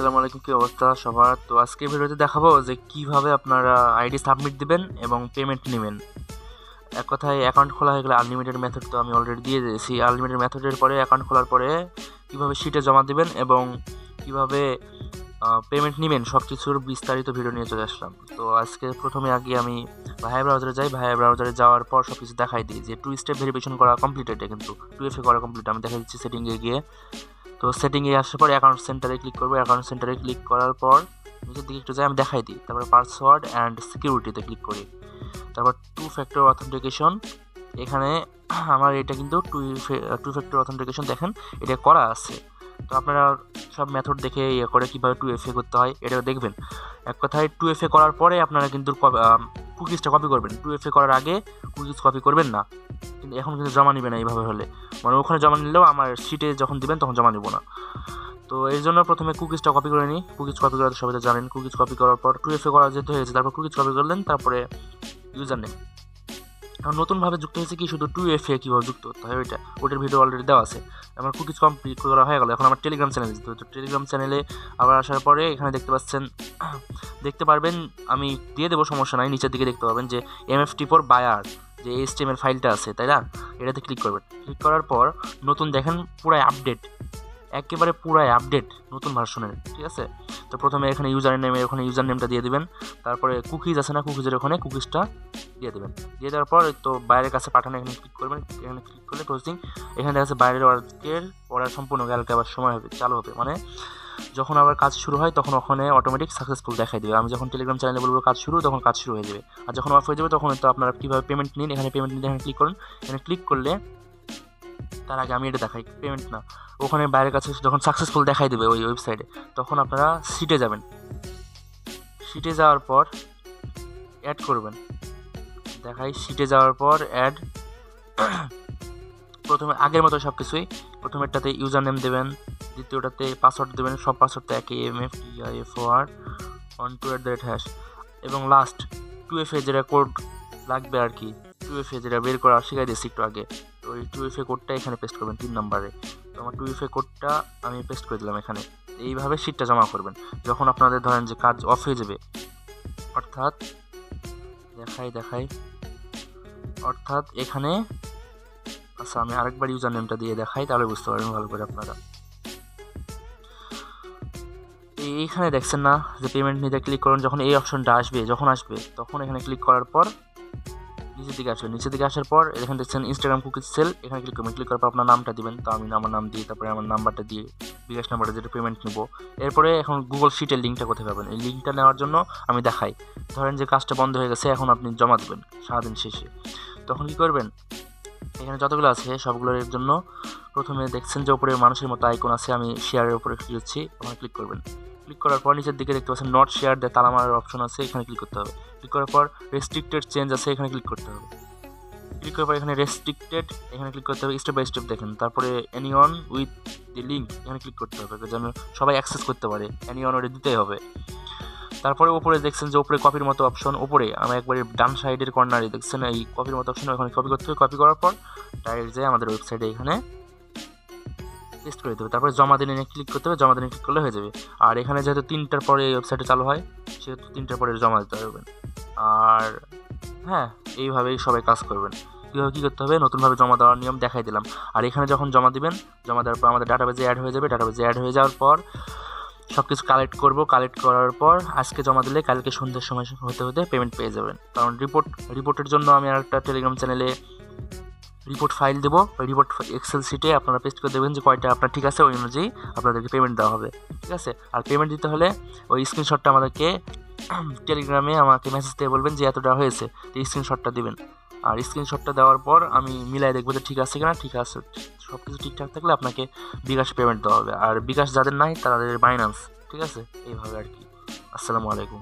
আসসালামু আলাইকুম, কি অবস্থা সবার? তো আজকে ভিডিওতে দেখাবো যে কীভাবে আপনারা আইডি সাবমিট দিবেন এবং পেমেন্ট নেবেন। এক কথায় অ্যাকাউন্ট খোলা হয়ে গেলে আনলিমিটেড মেথড তো আমি অলরেডি দিয়ে দিয়েছি। আনলিমিটেড মেথডের পরে অ্যাকাউন্ট খোলার পরে কীভাবে শিটে জমা দিবেন এবং কীভাবে পেমেন্ট নেবেন সব কিছুর বিস্তারিত ভিডিও নিয়ে চলে আসলাম। তো আজকে প্রথমে আগে আমি ভাইয়া ব্রাউজারে যাই। ভাইয়া ব্রাউজারে যাওয়ার পর সব কিছু দেখাই দিই যে টু স্টেপ ভেরিফিকেশন করা কমপ্লিট এটা কিন্তু টু এফে করা কমপ্লিট আমি দেখা দিচ্ছি সেটিংয়ে গিয়ে। তো সেটিংয়ে আসার পর অ্যাকাউন্ট সেন্টারে ক্লিক করব। অ্যাকাউন্ট সেন্টারে ক্লিক করার পর নিচের দিকে একটু যাই, আমি দেখাই দিই। তারপরে পাসওয়ার্ড অ্যান্ড সিকিউরিটিতে ক্লিক করি। তারপর টু ফ্যাক্টর অথেন্টিকেশন এখানে আমার এটা কিন্তু টু টু ফ্যাক্টর অথেন্টিকেশন দেখেন, এটা করা আছে। তো আপনারা সব মেথড দেখে ইয়ে করে কীভাবে টু এফ এ করতে হয় এটা দেখবেন। এক কথায় টু এফ এ করার পরে আপনারা কিন্তু কুকিজটা কপি করবেন। টু এফ এ করার আগে কুকিজ কপি করবেন না। কিন্তু এখন কিন্তু জমা নেবে না এইভাবে হলে। মানে ওখানে জমা নিলেও আমার সিটে যখন দিবেন তখন জমা নেব না। তো এই জন্য প্রথমে কুকিজটা কপি করে নিই। কুকিজ কপি করাতে সবাই জানেন। কুকিজ কপি করার পর টু এফ এ করা যেতে হয়েছে। তারপর কুকিজ কপি করলেন। তারপরে ইউজার নেম এখন নতুনভাবে যুক্ত হয়েছে কি শুধু টু এফ এ কীভাবে যুক্ত করতে হয় ওইটা, ওটার ভিডিও অলরেডি দেওয়া আছে। আমার কুকিজ কমপ্লিট করা হয়ে গেল। এখন আমার টেলিগ্রাম চ্যানেল যেতে তো টেলিগ্রাম চ্যানেলে আবার আসার পরে এখানে দেখতে পাচ্ছেন, দেখতে পারবেন, আমি দিয়ে দেবো, সমস্যা নাই, নিচের দিকে দেখতে পাবেন যে M F T four buyer যে এইচ টি এম এর ফাইলটা আছে, তাই না? এটাতে ক্লিক করবেন। ক্লিক করার পর নতুন দেখেন, পুরাই আপডেট একেবারে পুরাই আপডেট নতুন ভার্সনের ঠিক আছে? তো প্রথমে এখানে ইউজার নেমে ওখানে ইউজার নেমটা দিয়ে দিবেন। তারপরে কুকিজ আছে না কুকিজের ওখানে কুকিজটা দিয়ে দেবেন। দিয়ে দেওয়ার পর তো বাইরের কাছে পাঠানো, এখানে ক্লিক করবেন। এখানে ক্লিক করলে প্রসেসিং এখানে দেখা যাচ্ছে বাইরের অর্ডারের অর্ডার সম্পূর্ণ কালকে আবার সময় হবে, চালু হবে। মানে যখন আবার কাজ শুরু হয়, তখন ওখানে অটোমেটিক সাকসেসফুল দেখাই দেবে। আমি যখন টেলিগ্রাম চ্যানেলে বলব কাজ শুরু, তখন কাজ শুরু হয়ে যাবে। আর যখন অফ হয়ে যাবে, তখন তো আপনারা কীভাবে পেমেন্ট নিন, এখানে পেমেন্ট নিন এখানে ক্লিক করুন। এখানে ক্লিক করলে তার আগে আমি এটা দেখাই পেমেন্ট না। ওখানে বাইরের কাছে যখন সাকসেসফুল দেখাই দেবে ওই ওয়েবসাইটে তখন আপনারা সিটে যাবেন। সিটে যাওয়ার পর অ্যাড করবেন। দেখাই সিটে যাওয়ার পর অ্যাড প্রথমে আগের মতো সব কিছুই প্রথমেরটাতে ইউজার নেম দেবেন, দ্বিতীয়টাতে পাসওয়ার্ড দেবেন, সব পাসওয়ার্ড তো M F T I F R one two at the rate hash এবং লাস্ট টু এফ এ যেটা কোড লাগবে আর কি টু এফ এ যেটা বের করা শিখাই দিয়েছি একটু আগে। এই টু এফ এ কোডটা এখানে পেস্ট করবেন তিন নম্বরে। তো আমার টু এফ এ কোডটা আমি পেস্ট করে দিলাম এখানে। এইভাবে সিটটা জমা করবেন। যখন আপনাদের ধরেন যে কাজ অফ হয়ে যাবে, অর্থাৎ দেখাই দেখাই, অর্থাৎ এখানে আচ্ছা আমি আরেকবার ইউজার নেমটা দিয়ে দেখাই, তাহলে বুঝতে পারবেন ভালো করে আপনারা। এইখানে দেখছেন না যে পেমেন্ট নিতে ক্লিক করুন, যখন এই অপশনটা আসবে, যখন আসবে, তখন এখানে ক্লিক করার পর নিচের দিকে আসবে নিচের দিকে আসার পর এখানে দেখছেন ইনস্টাগ্রাম কুকিজ সেল এখানে ক্লিক করবেন ক্লিক করার পর আপনার নামটা দিবেন। তো আমি আমার নাম দিয়ে, তারপরে আমার নাম্বারটা দিয়ে, বিকাশ নাম্বারটা যেটা পেমেন্ট নেব। এরপরে এখন গুগল শিটের লিঙ্কটা কোথায় পাবেন? এই লিঙ্কটা নেওয়ার জন্য আমি দেখাই। ধরেন যে কাজটা বন্ধ হয়ে গেছে, এখন আপনি জমা দেবেন সারাদিন শেষে। তখন কী করবেন? এখানে যতগুলো আছে, সবগুলোর জন্য প্রথমে দেখছেন যে ওপরে মানুষের মতো আইকন আছে, আমি শেয়ারের উপরে ক্লিক করছি, ওখানে ক্লিক করবেন। ক্লিক করার পর নিচের দিকে দেখতে পাচ্ছেন নট শেয়ার দিয়ে তালা মারার অপশন আছে, এখানে ক্লিক করতে হবে। ক্লিক করার পর রেস্ট্রিক্টেড চেঞ্জ আছে, এখানে ক্লিক করতে হবে। ক্লিক করার পর এখানে রেস্ট্রিক্টেড এখানে ক্লিক করতে হবে স্টেপ বাই স্টেপ দেখেন। তারপরে অন উইথ দি লিঙ্ক এখানে ক্লিক করতে হবে যেন সবাই অ্যাক্সেস করতে পারে অন ওটা দিতেই হবে। তারপরে উপরে দেখছেন যে উপরে কপির মতো অপশন উপরে আমার একবারে ডান সাইডের কর্নারে দেখছেন এই কপির মতো অপশন ওখানে কপি করতে হবে। কপি করার পর ডাইরেক্ট যায় আমাদের ওয়েবসাইটে এখানে পেস্ট করে দেবে। তারপরে জমা দিনে ক্লিক করতে হবে, জমা দিনে ক্লিক করলে হয়ে যাবে। আর এখানে যেহেতু তিনটার পরে এই ওয়েবসাইটে চালু হয়, সেহেতু তিনটার পরে জমা দিতে পারবেন আর হ্যাঁ এইভাবেই সবাই কাজ করবেন। কীভাবে কী করতে হবে? নতুনভাবে জমা দেওয়ার নিয়ম দেখাই দিলাম। আর এখানে যখন জমা দিবেন, জমা দেওয়ার পর আমাদের ডাটাবেজে অ্যাড হয়ে যাবে। ডাটাবেজে অ্যাড হয়ে যাওয়ার পর সব কিছু কালেক্ট করব। কালেক্ট করার পর আজকে জমা দিলে কালকে সন্ধ্যের সময় হতে হতে পেমেন্ট পেয়ে যাবেন। কারণ রিপোর্ট রিপোর্টের জন্য আমি আরেকটা টেলিগ্রাম চ্যানেলে রিপোর্ট ফাইল দেবো, ওই রিপোর্ট এক্সেল শিটে আপনারা পেস্ট করে দেবেন যে কয়টা আপনার ঠিক আছে, ওই অনুযায়ী আপনাদেরকে পেমেন্ট দেওয়া হবে, ঠিক আছে? আর পেমেন্ট দিতে হলে ওই স্ক্রিনশটটা আমাদেরকে টেলিগ্রামে আমাকে মেসেজ দিয়ে বলবেন যে এতটা হয়েছে, তো স্ক্রিনশটটা দেবেন। আর স্ক্রিনশটটা দেওয়ার পর আমি মিলাই দেখব যে ঠিক আছে কিনা, ঠিক আছে সব কিছু ঠিকঠাক থাকলে আপনাকে বিকাশে পেমেন্ট দেওয়া হবে। আর বিকাশ যাদের নাই তাদের বাইন্যান্স ঠিক আছে? এইভাবে আর কি। আসসালামু আলাইকুম।